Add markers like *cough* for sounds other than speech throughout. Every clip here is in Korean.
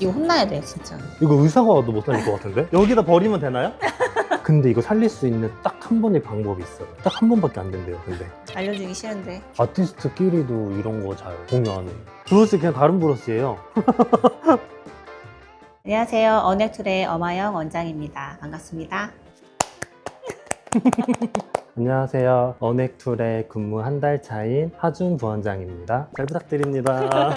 이거 혼나야 돼 진짜. 이거 의사가 와도 못 살릴 것 같은데? 여기다 버리면 되나요? *laughs* 근데 이거 살릴 수 있는 딱 한 번의 방법이 있어요. 딱 한 번밖에 안 된대요, 근데. 알려주기 싫은데. 아티스트끼리도 이런 거 잘 공유하네. 브러쉬 그냥 다른 브러쉬예요. *laughs* 안녕하세요. 언액툴의 어마영 원장입니다. 반갑습니다. *laughs* 안녕하세요. 언액툴에 근무 한 달 차인 하준 부원장입니다. 잘 부탁드립니다.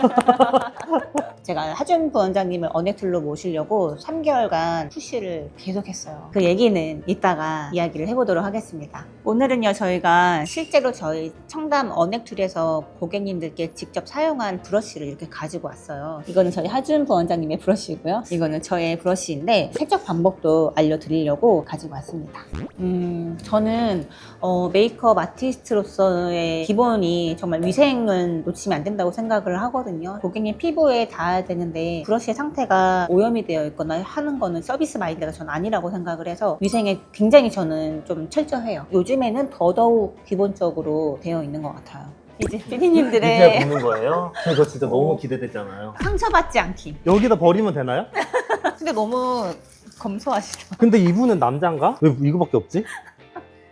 제가 하준 부원장님을 언액툴로 모시려고 3개월간 푸시를 계속했어요. 그 얘기는 이따가 이야기를 해보도록 하겠습니다. 오늘은요 저희가 실제로 저희 청담 언액툴에서 고객님들께 직접 사용한 브러쉬를 이렇게 가지고 왔어요. 이거는 저희 하준 부원장님의 브러쉬고요. 이거는 저의 브러쉬인데 세척 방법도 알려드리려고 가지고 왔습니다. 음, 저는 어, 메이크업 아티스트로서의 기본이 정말 위생은 놓치면 안 된다고 생각을 하거든요. 고객님 피부에 닿 아야 되는데 브러쉬의 상태가 오염이 되어 있거나 하는 거는 서비스 마인드가 전 아니라고 생각을 해서 위생에 굉장히 저는 좀 철저해요. 요즘에는 더더욱 기본적으로 되어 있는 것 같아요. 이제 이제 피디님들의 보는 거예요? *laughs* 이거 진짜 너무 기대되잖아요. 상처받지 않기. 여기다 버리면 되나요? *laughs* 근데 너무 검소하시죠. 근데 이분은 남잔가? 왜 이거밖에 없지?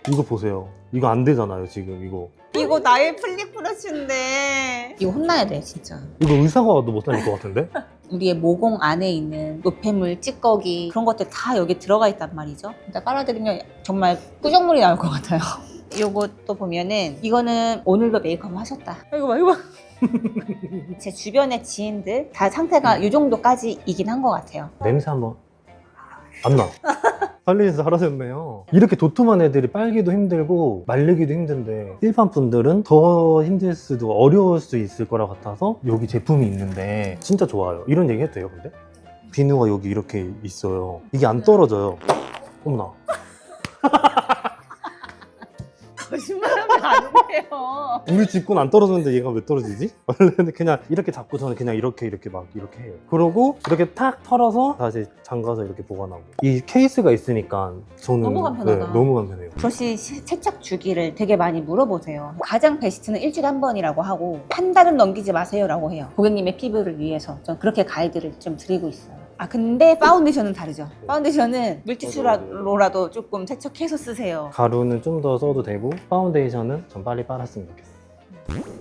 이거 보세요. 이거 안 되잖아요, 지금 이거. 이거 나의 플릭 브러쉬인데. 이거 혼나야 돼, 진짜. 이거 의사가 와도 못 살릴 것 같은데? *laughs* 우리의 모공 안에 있는 노폐물, 찌꺼기 그런 것들 다 여기 들어가 있단 말이죠. 일단 빨아들이면 정말 꾸정물이 나올 것 같아요. *laughs* 요것도 보면은 이거는 오늘도 메이크업 하셨다. 이거 봐, 이거 봐. 제 주변의 지인들 다 상태가 이 정도까지이긴 한 것 같아요. 냄새 한번 안 나. *laughs* 관리에서 잘하셨네요. 이렇게 도톰한 애들이 빨기도 힘들고 말리기도 힘든데 일반 분들은 더 힘들 수도 어려울 수 있을 거라 같아서 여기 제품이 있는데 진짜 좋아요. 이런 얘기 해도 돼요, 근데? 비누가 여기 이렇게 있어요. 이게 안 떨어져요. 어머나. *laughs* 안 돼요. 우리 집건 안 떨어졌는데 얘가 왜 떨어지지? *laughs* 원래는 그냥 이렇게 잡고 저는 그냥 이렇게 이렇게 막 이렇게 해요. 그러고 이렇게 탁 털어서 다시 잠가서 이렇게 보관하고 이 케이스가 있으니까 저는 너무 간편하다. 네, 너무 간편해요. 브러쉬 시- 세척 주기를 되게 많이 물어보세요. 가장 베스트는 일주일에 한 번이라고 하고 한 달은 넘기지 마세요라고 해요. 고객님의 피부를 위해서 전 그렇게 가이드를 좀 드리고 있어요. 아 근데 파운데이션은 다르죠. 파운데이션은 물티슈로라도 조금 세척해서 쓰세요. 가루는 좀 더 써도 되고 파운데이션은 좀 빨리 빨았으면 좋겠어요.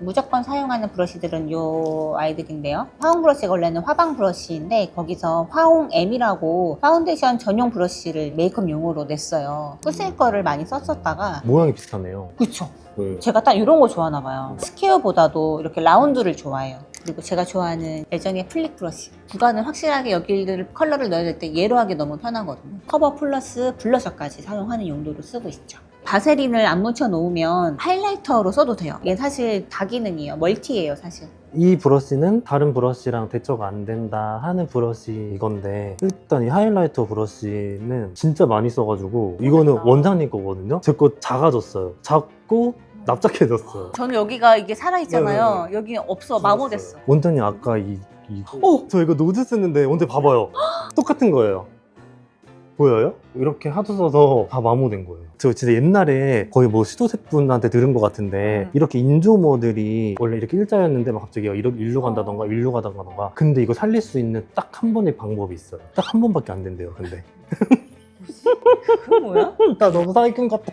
무조건 사용하는 브러쉬들은 요 아이들인데요. 화홍 브러쉬가 원래는 화방 브러쉬인데 거기서 화홍 M이라고 파운데이션 전용 브러쉬를 메이크업용으로 냈어요. 끄실 거를 많이 썼었다가 모양이 비슷하네요. 그쵸. 네. 제가 딱 이런 거 좋아하나 봐요. 스퀘어보다도 이렇게 라운드를 좋아해요. 그리고 제가 좋아하는 예정의 플릭 브러쉬. 구간을 확실하게 여기를 컬러를 넣어야 될 때 예로하게 너무 편하거든요. 커버 플러스 블러셔까지 사용하는 용도로 쓰고 있죠. 바세린을 안 묻혀 놓으면 하이라이터로 써도 돼요. 이게 사실 다 기능이에요. 멀티예요, 사실. 이 브러쉬는 다른 브러쉬랑 대처가 안 된다 하는 브러쉬 이건데 일단 이 하이라이터 브러쉬는 진짜 많이 써가지고 이거는 맞아. 원장님 거거든요. 제 거 작아졌어요. 작고 납작해졌어요. 저는 여기가 이게 살아있잖아요. 네네네. 여기는 없어, 마모됐어. 원장님 아까 이, 이 오! 저 이거 노즈 쓰는데 언제 봐봐요. *gasps* 똑같은 거예요. 보여요? 이렇게 하도 써서 다 마모된 거예요. 저 진짜 옛날에 거의 뭐 시도세분한테 들은 것 같은데 음. 이렇게 인조모들이 원래 이렇게 일자였는데 막 갑자기 이렇게 일로 간다던가 일로 가다던가 근데 이거 살릴 수 있는 딱 한 번의 방법이 있어요. 딱 한 번밖에 안 된대요. 근데 *laughs* 그거 뭐야? *laughs* 나 너무 사기꾼 같다.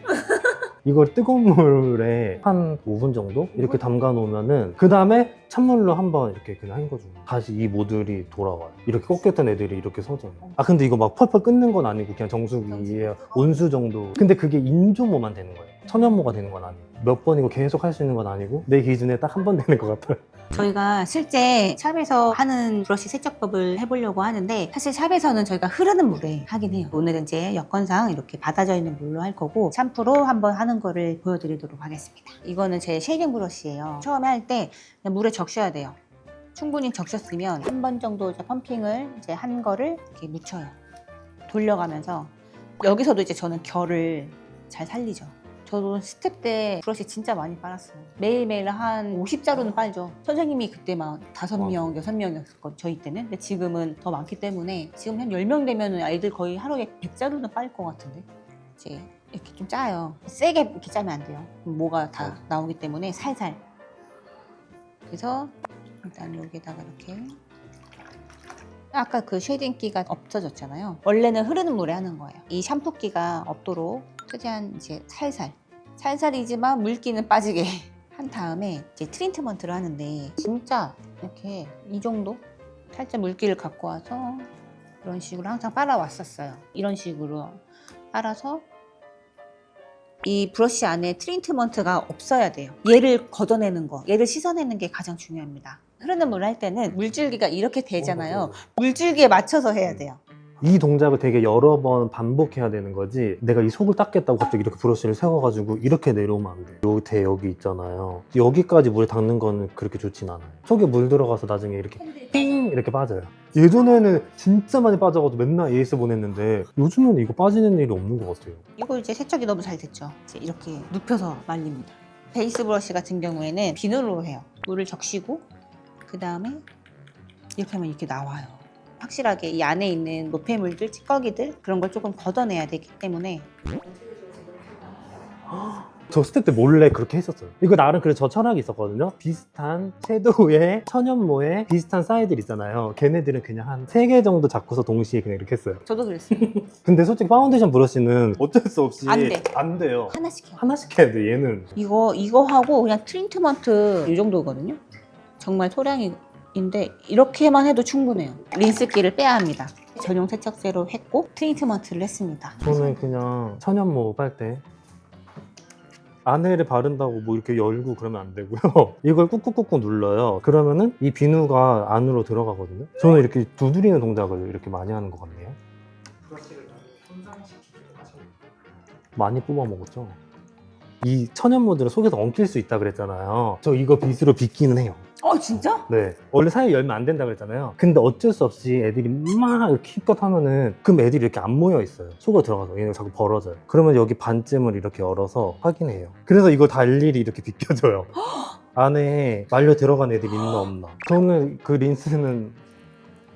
이걸 뜨거운 물에 한 5분 정도 이렇게 담가 놓으면은 그 다음에 찬물로 한번 이렇게 그냥 헹궈주고 다시 이 모들이 돌아와요. 이렇게 꺾였던 애들이 이렇게 서져요. 아 근데 이거 막 펄펄 끓는 건 아니고 그냥 정수기에 온수 정도. 근데 그게 인조모만 되는 거예요. 천연모가 되는 건 아니에요. 몇 번 이거 계속 할 수 있는 건 아니고 내 기준에 딱 한 번 되는 것 같아요. 저희가 실제 샵에서 하는 브러쉬 세척법을 해보려고 하는데 사실 샵에서는 저희가 흐르는 물에 하긴 해요. 오늘은 이제 여건상 이렇게 받아져 있는 물로 할 거고 샴푸로 한번 하는 거를 보여드리도록 하겠습니다. 이거는 제 쉐이딩 브러쉬예요. 처음에 할 때 물에 적셔야 돼요. 충분히 적셨으면 한 번 정도 이제 펌핑을 이제 한 거를 이렇게 묻혀요. 돌려가면서 여기서도 이제 저는 결을 잘 살리죠. 저도 스텝 때 브러쉬 진짜 많이 빨았어요. 매일매일 한 50자루는 빨죠. 선생님이 그때 막 5명, 6명이었거든요. 저희 때는. 근데 지금은 더 많기 때문에 지금 한 10명 되면 아이들 거의 하루에 100자루는 빨 것 같은데. 이제 이렇게 좀 짜요. 세게 이렇게 짜면 안 돼요. 그럼 뭐가 다 나오기 때문에 살살. 그래서 일단 여기다가 이렇게 아까 그 쉐딩기가 없어졌잖아요. 원래는 흐르는 물에 하는 거예요. 이 샴푸기가 없도록 최대한 이제 살살 살살이지만 물기는 빠지게 *laughs* 한 다음에 이제 트리트먼트를 하는데 진짜 이렇게 이 정도 살짝 물기를 갖고 와서 이런 식으로 항상 빨아왔었어요. 이런 식으로 빨아서 이 브러쉬 안에 트리트먼트가 없어야 돼요. 얘를 걷어내는 거, 얘를 씻어내는 게 가장 중요합니다. 흐르는 물 할 때는 물줄기가 이렇게 되잖아요. 물줄기에 맞춰서 해야 돼요. 이 동작을 되게 여러 번 반복해야 되는 거지 내가 이 속을 닦겠다고 갑자기 이렇게 브러쉬를 세워가지고 이렇게 내려오면 안 돼. 요대 여기 있잖아요. 여기까지 물에 닦는 거는 그렇게 좋진 않아요. 속에 물 들어가서 나중에 이렇게 띵 이렇게 빠져요. 예전에는 진짜 많이 빠져가지고 맨날 AS 보냈는데 요즘은 이거 빠지는 일이 없는 것 같아요. 이거 이제 세척이 너무 잘 됐죠. 이제 이렇게 눕혀서 말립니다. 베이스 브러쉬 같은 경우에는 비누로 해요. 물을 적시고 그 다음에 이렇게 하면 이렇게 나와요. 확실하게 이 안에 있는 노폐물들, 찌꺼기들 그런 걸 조금 걷어내야 되기 때문에 저 스텝 때 몰래 그렇게 했었어요. 이거 나름 그래서 저 철학이 있었거든요. 비슷한 섀도우에 *laughs* 천연모에 비슷한 사이들 있잖아요. 걔네들은 그냥 한 세 개 정도 잡고서 동시에 그냥 이렇게 했어요. 저도 그랬어요. *laughs* 근데 솔직히 파운데이션 브러쉬는 어쩔 수 없이 안 돼. 안 돼요. 하나씩 해요. 하나씩 해야 돼, 얘는. 이거 이거 하고 그냥 트리트먼트 이 정도거든요. 정말 소량 인데 이렇게만 해도 충분해요. 린스기를 빼야 합니다. 전용 세척제로 했고 트리트먼트를 했습니다. 저는 그냥 천연모 빨대. 안에를 바른다고 뭐 이렇게 열고 그러면 안 되고요. *laughs* 이걸 꾹꾹꾹꾹 눌러요. 그러면은 이 비누가 안으로 들어가거든요. 저는 이렇게 두드리는 동작을 이렇게 많이 하는 것 같네요. 많이 뽑아 먹었죠. 이 천연모들은 속에서 엉킬 수 있다 그랬잖아요. 저 이거 빗으로 빗기는 해요. 어 진짜? 네. 원래 사이 열면 안 된다 그랬잖아요. 근데 어쩔 수 없이 애들이 막 이렇게 힘껏 하면은 그럼 애들이 이렇게 안 모여 있어요. 속으로 들어가서 얘네가 자꾸 벌어져요. 그러면 여기 반쯤을 이렇게 열어서 확인해요. 그래서 이거 다 일일이 이렇게 비껴줘요. *gasps* 안에 말려 들어간 애들이 있나 없나. 저는 그 린스는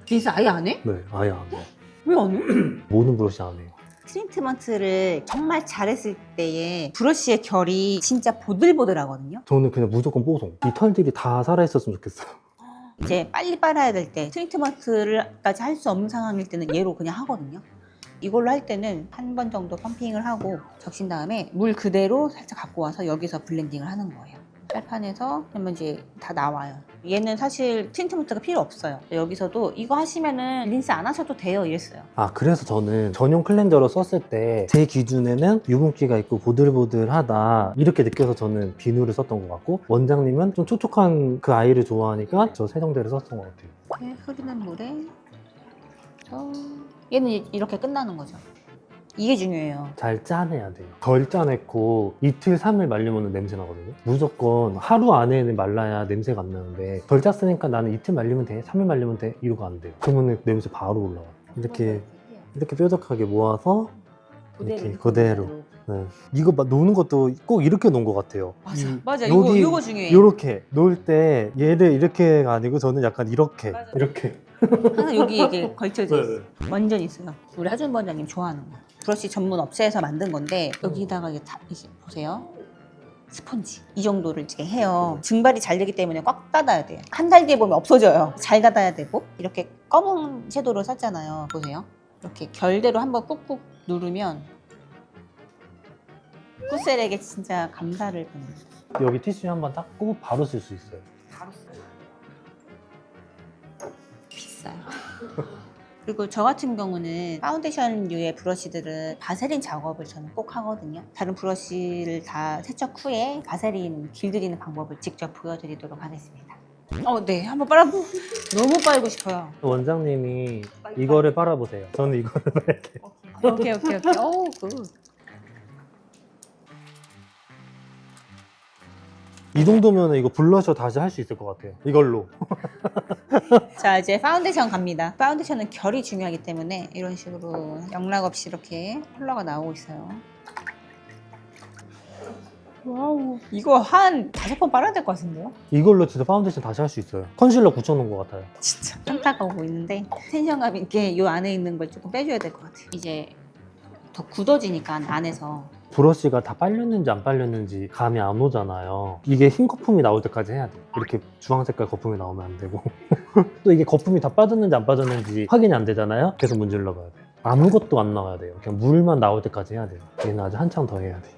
린스 아예 안 해? 네 아예 안 해요. 왜 안 해? *clears throat* 모든 브러쉬 안 해요. 트리트먼트를 정말 잘했을 때에 브러쉬의 결이 진짜 보들보들하거든요. 저는 그냥 무조건 뽀송. 이 털들이 다 살아있었으면 좋겠어요. *gasps* 이제 빨리 빨아야 될 때 트리트먼트를까지 할 수 없는 상황일 때는 얘로 그냥 하거든요. 이걸로 할 때는 한 번 정도 펌핑을 하고 적신 다음에 물 그대로 살짝 갖고 와서 여기서 블렌딩을 하는 거예요. 빨판에서 그러면 이제 다 나와요. 얘는 사실 트리트먼트가 필요 없어요. 여기서도 이거 하시면은 린스 안 하셔도 돼요 이랬어요. 아 그래서 저는 전용 클렌저로 썼을 때 제 기준에는 유분기가 있고 보들보들하다 이렇게 느껴서 저는 비누를 썼던 것 같고 원장님은 좀 촉촉한 그 아이를 좋아하니까 저 세정제를 썼던 것 같아요 이렇게 흐르는 물에 저 얘는 이- 이렇게 끝나는 거죠. 이게 중요해요. 잘 짜내야 돼요 덜 짜냈고 이틀 삼일 말리면 냄새 나거든요 무조건 하루 안에는 말라야 냄새가 안 나는데 덜 짰으니까 나는 이틀 말리면 돼 3일 말리면 돼 이러고 안 돼요 그러면 냄새 바로 올라와요 이렇게 이렇게 뾰족하게 모아서 이렇게 그대로 네. 이거 막 노는 것도 꼭 이렇게 놓은 것 같아요 맞아, 이- 맞아. 이거 여기 이거 중요해. 이렇게 놓을 때 얘를 이렇게가 아니고 저는 약간 이렇게 맞아. 이렇게 항상 여기 이게 *laughs* 걸쳐져 네, 있어. 완전 있어요. 우리 하준 원장님 좋아하는 거. 브러쉬 전문 업체에서 만든 건데 여기다가 이게 다 이제 보세요. 스펀지 이 정도를 이렇게 해요. 증발이 잘 되기 때문에 꽉 닫아야 돼요. 한 달 뒤에 보면 없어져요. 잘 닫아야 되고 이렇게 검은 섀도우를 썼잖아요. 보세요. 이렇게 결대로 한번 꾹꾹 누르면 쿠셀에게 진짜 감사를 보냅니다. 여기 티슈 한번 닦고 바로 쓸 수 있어요 바로 써요. 비싸요. *laughs* 그리고 저 같은 경우는 파운데이션류의 브러쉬들은 바세린 작업을 저는 꼭 하거든요. 다른 브러쉬를 다 세척 후에 바세린 길들이는 방법을 직접 보여드리도록 하겠습니다. 어, 네. 한번 빨아보. 너무 빨고 싶어요. 원장님이 이거를 빨아보세요 저는 이거를 빨게 오케이, 오케이, 오케이. 오, 굿. 이 정도면 이거 블러셔 다시 할 수 있을 것 같아요 이걸로 *laughs* 자, 이제 파운데이션 갑니다. 파운데이션은 결이 중요하기 때문에 이런 식으로 영락 없이 이렇게 컬러가 나오고 있어요. 와우. 이거 한 다섯 번 빨아야 될 것 같은데요? 이걸로 진짜 파운데이션 다시 할 수 있어요 컨실러 붙여놓은 것 같아요 *laughs* 진짜 깜짝하고 있는데 텐션감 있게 이 안에 있는 걸 조금 빼줘야 될 것 같아요. 이제 더 굳어지니까 안에서 브러쉬가 다 빨렸는지 안 빨렸는지 감이 안 오잖아요. 이게 흰 거품이 나올 때까지 해야 돼요. 이렇게 주황 색깔 거품이 나오면 안 되고. *laughs* 또 이게 거품이 다 빠졌는지 안 빠졌는지 확인이 안 되잖아요. 계속 문질러 봐야 돼요. 아무것도 안 나와야 돼요. 그냥 물만 나올 때까지 해야 돼요. 얘는 아직 한참 더 해야 돼.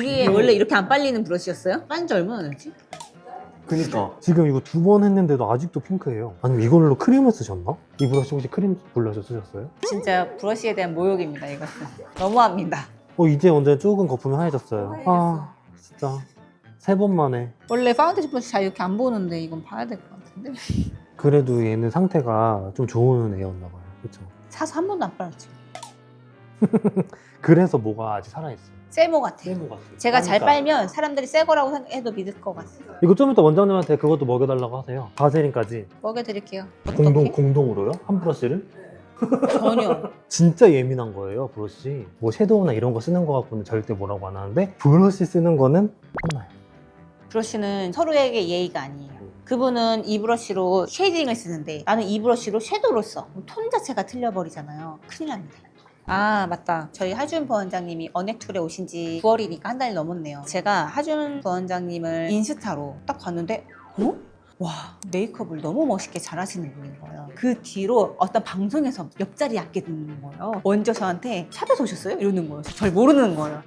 이게 원래 이렇게 안 빨리는 브러쉬였어요? 빤지 얼마나 됐지? 그니까 지금 이거 두 번 했는데도 아직도 핑크예요. 아니면 이걸로 크림을 쓰셨나? 이 브러쉬 혹시 크림 블러셔 쓰셨어요? 진짜 브러쉬에 대한 모욕입니다, 이것은. 너무합니다. 어 이제 언제 조금 거품이 하얘졌어요. 아 진짜 세 번 만에. 원래 파운데이션 브러쉬 잘 이렇게 안 보는데 이건 봐야 될 것 같은데. *laughs* 그래도 얘는 상태가 좀 좋은 애였나 봐요. 그렇죠? 사서 한 번도 안 빨았지. *laughs* 그래서 뭐가 아직 살아있어요. 세모 같아. 세모 같아요. 제가 잘 그러니까. 빨면 사람들이 새 거라고 생각해도 믿을 것 같아요. 이거 좀 이따 원장님한테 그것도 먹여달라고 하세요. 바세린까지 먹여드릴게요. 공동? 공동으로요? 한 브러쉬를? 전혀. 진짜 예민한 거예요 브러쉬. 뭐 섀도우나 이런 거 쓰는 거 갖고는 절대 뭐라고 안 하는데 브러쉬 쓰는 거는 혼나요. 브러쉬는 서로에게 예의가 아니에요. 그분은 이 브러쉬로 쉐이딩을 쓰는데 나는 이 브러쉬로 섀도우를 써. 그럼 톤 자체가 틀려버리잖아요. 큰일 납니다. 아 맞다. 저희 하준 부원장님이 언액툴에 오신 지 9월이니까 한 달이 넘었네요. 제가 하준 부원장님을 인스타로 딱 봤는데 어? 와 메이크업을 너무 멋있게 잘하시는 분인 거예요. 그 뒤로 어떤 방송에서 옆자리 앉게 되는 거예요. 먼저 저한테 샵에서 오셨어요? 이러는 거예요. 절 모르는 거예요.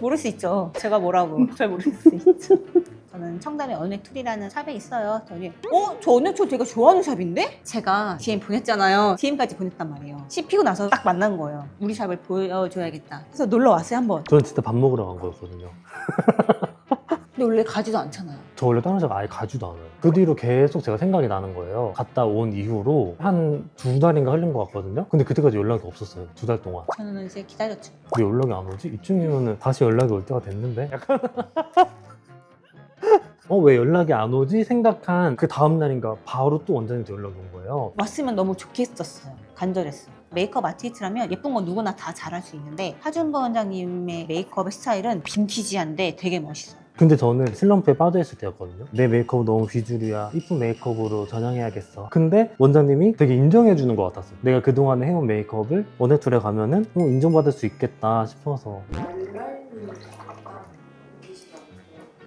모를 수 있죠. 제가 뭐라고. *laughs* 잘 모를 수 있죠. 저는 청담에 언액툴이라는 샵에 있어요. 저희 어? 저 언액툴 되게 좋아하는 샵인데? 제가 DM 보냈잖아요. DM까지 보냈단 말이에요. 씹히고 나서 딱 만난 거예요. 우리 샵을 보여줘야겠다. 그래서 놀러 왔어요, 한번. 저는 진짜 밥 먹으러 간 거였거든요. 근데 원래 가지도 않잖아요. 저 원래 다른 샵 아예 가지도 않아요. 그 뒤로 계속 제가 생각이 나는 거예요. 갔다 온 이후로 한 두 달인가 흘린 것 같거든요. 근데 그때까지 연락이 없었어요. 두 달 동안. 저는 이제 기다렸죠. 왜 연락이 안 오지? 이쯤이면 다시 연락이 올 때가 됐는데? 약간 *laughs* 어, 왜 연락이 안 오지? 생각한 그 다음날인가 바로 또 원장님한테 연락이 온 거예요. 왔으면 너무 좋겠었어요. 간절했어요. 메이크업 아티스트라면 예쁜 건 누구나 다 잘할 수 있는데 하준보 원장님의 메이크업의 스타일은 빈티지한데 되게 멋있어요. 근데 저는 슬럼프에 빠져있을 때였거든요. 내 메이크업 너무 비주류야. 이쁜 메이크업으로 전향해야겠어. 근데 원장님이 되게 인정해주는 것 같았어요. 내가 그동안에 해온 메이크업을 원해툴에 가면은 어, 인정받을 수 있겠다 싶어서.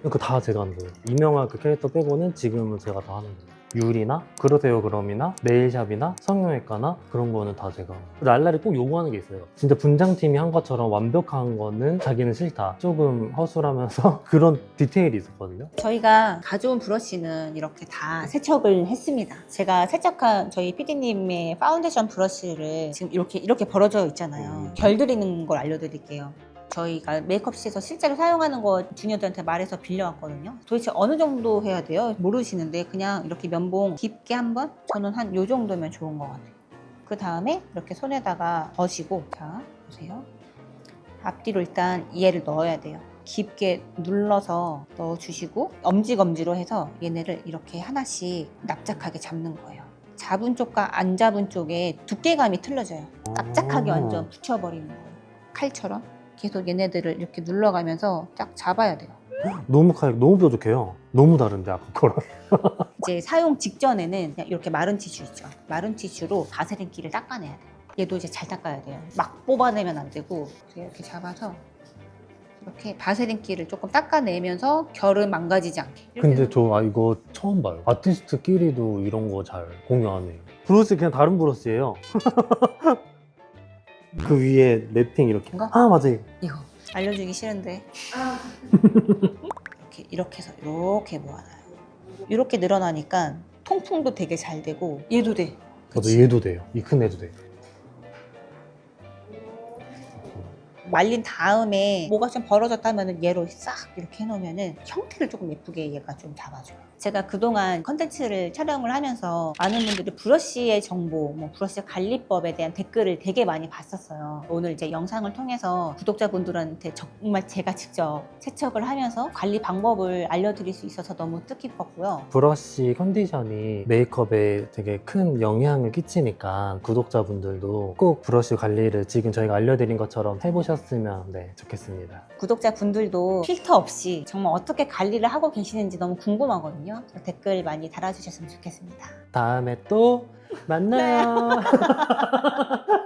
그 다 제가 하는 거예요. 이명화 그 캐릭터 빼고는 지금은 제가 다 하는 거예요. 유리나 그러세요 그럼이나 네일샵이나 성형외과나 그런 거는 다 제가 랄랄이 꼭 요구하는 게 있어요 진짜 분장팀이 한 것처럼 완벽한 거는 자기는 싫다 조금 허술하면서 *laughs* 그런 디테일이 있었거든요 저희가 가져온 브러쉬는 이렇게 다 세척을 했습니다. 제가 세척한 저희 PD님의 파운데이션 브러쉬를 지금 이렇게 이렇게 벌어져 있잖아요. 음. 결 드리는 걸 알려드릴게요. 저희가 메이크업실에서 실제로 사용하는 거 주니어들한테 말해서 빌려왔거든요. 도대체 어느 정도 해야 돼요? 모르시는데 그냥 이렇게 면봉 깊게 한번 저는 한 요 정도면 좋은 것 같아요. 그 다음에 이렇게 손에다가 버시고 자 보세요. 앞뒤로 일단 얘를 넣어야 돼요. 깊게 눌러서 넣어주시고 엄지검지로 해서 얘네를 이렇게 하나씩 납작하게 잡는 거예요. 잡은 쪽과 안 잡은 쪽에 두께감이 틀려져요. 납작하게 아. 완전 붙여버리는 거예요. 칼처럼 계속 얘네들을 이렇게 눌러가면서 쫙 잡아야 돼요. 너무 칼 너무 뾰족해요 너무 다른데 아까 거랑 *laughs* 이제 사용 직전에는 그냥 이렇게 마른 티슈 있죠. 마른 티슈로 바세린 기를 닦아내야 돼요. 얘도 이제 잘 닦아야 돼요. 막 뽑아내면 안 되고 이렇게 잡아서 이렇게 바세린 기를 조금 닦아내면서 결은 망가지지 않게. 이렇게 근데 저 아, 이거 처음 봐요 아티스트끼리도 이런 거 잘 공유하네요 브러쉬 그냥 다른 브러쉬예요 *laughs* 그 위에 랩핑 이렇게 이거? 아 맞아요 이거 알려주기 싫은데 이렇게 이렇게 해서 이렇게 모아놔요. 이렇게 늘어나니까 통풍도 되게 잘 되고 얘도 돼. 맞아 그치? 얘도 돼요 이 큰 애도 돼 말린 다음에 뭐가 좀 벌어졌다면 얘로 싹 이렇게 해놓으면 형태를 조금 예쁘게 얘가 좀 잡아줘요. 제가 그동안 컨텐츠를 촬영을 하면서 많은 분들이 브러쉬의 정보, 뭐 브러쉬 관리법에 대한 댓글을 되게 많이 봤었어요. 오늘 이제 영상을 통해서 구독자분들한테 정말 제가 직접 세척을 하면서 관리 방법을 알려드릴 수 있어서 너무 뜻깊었고요. 브러쉬 컨디션이 메이크업에 되게 큰 영향을 끼치니까 구독자분들도 꼭 브러쉬 관리를 지금 저희가 알려드린 것처럼 해보 셨으면 네, 좋겠습니다. 구독자분들도 필터 없이 정말 어떻게 관리를 하고 계시는지 너무 궁금하거든요. 댓글 많이 달아주셨으면 좋겠습니다. 다음에 또 만나요. *laughs*